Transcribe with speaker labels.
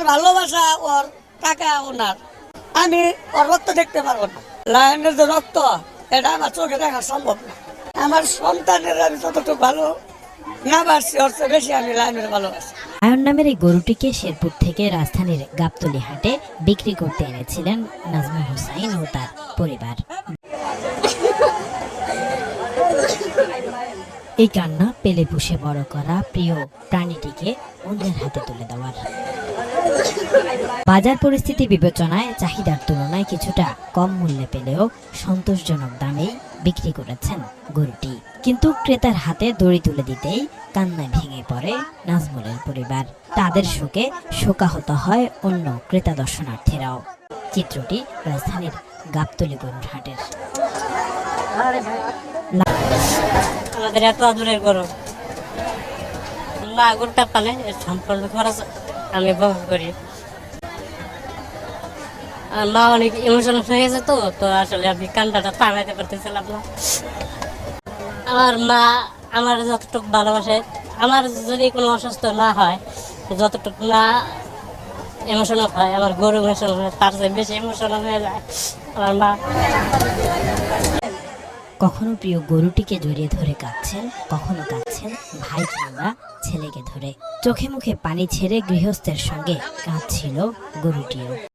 Speaker 1: ওর ভালোবাসা ওর টাকা ওনার। আমি ওর রক্ত দেখতে পারব না। লায়নের যে রক্ত, এটা আমার চোখে দেখা সম্ভব না। আমার সন্তানের আমি যতটুকু ভালো না বাসছি ওর বেশি আমি লায়নের ভালোবাসি।
Speaker 2: আয়ন নামের এই গরুটিকে শেরপুর থেকে রাজধানীর গাবতলি হাটে বিক্রি করতে এনেছিলেন নাজমুল হুসাইন ও তার পরিবার। এই কান্না পেলে পুষে বড় করা প্রিয় প্রাণীটিকে অন্যের হাতে তুলে দেওয়ার। বাজার পরিস্থিতি বিবেচনায় চাহিদার তুলনায় কিছুটা কম মূল্যে পেলেও সন্তোষজনক দামেই বিক্রি করেছেন গরুটি। কিন্তু ক্রেতার হাতে দড়ি তুলে দিতেই কান্নায় ভেঙে পড়ে নাজমুলের পরিবার। তাদের শোকে শোকাহত হয় অন্য ক্রেতা দর্শনার্থীরাও। চিত্রটি রাজধানীর গাবতলী গরুর হাটের
Speaker 3: আমাদের এত আদরের গরু। মা গরুটা পালে এর সম্পূর্ণ খরচ আমি বহন করি। মা অনেক ইমোশনাল হয়ে গেছে তো আসলে আমি কান্নাটা থামাইতে পারতেছিলাম না। আমার মা আমার যতটুকু ভালোবাসে, আমার যদি কোনো অসুস্থ না হয়, যতটুকু না ইমোশনাল হয়, আমার গরু ইমোশনাল হয়, তার চেয়ে বেশি ইমোশনাল হয়ে যায় আমার মা।
Speaker 2: কখনো প্রিয় গরুটিকে জড়িয়ে ধরে কাঁদছেন, কখনো কাঁদছেন ভাই কিংবা ছেলেকে ধরে। চোখে মুখে পানি ছেড়ে গৃহস্থের সঙ্গে কাঁদছিল গরুটিও।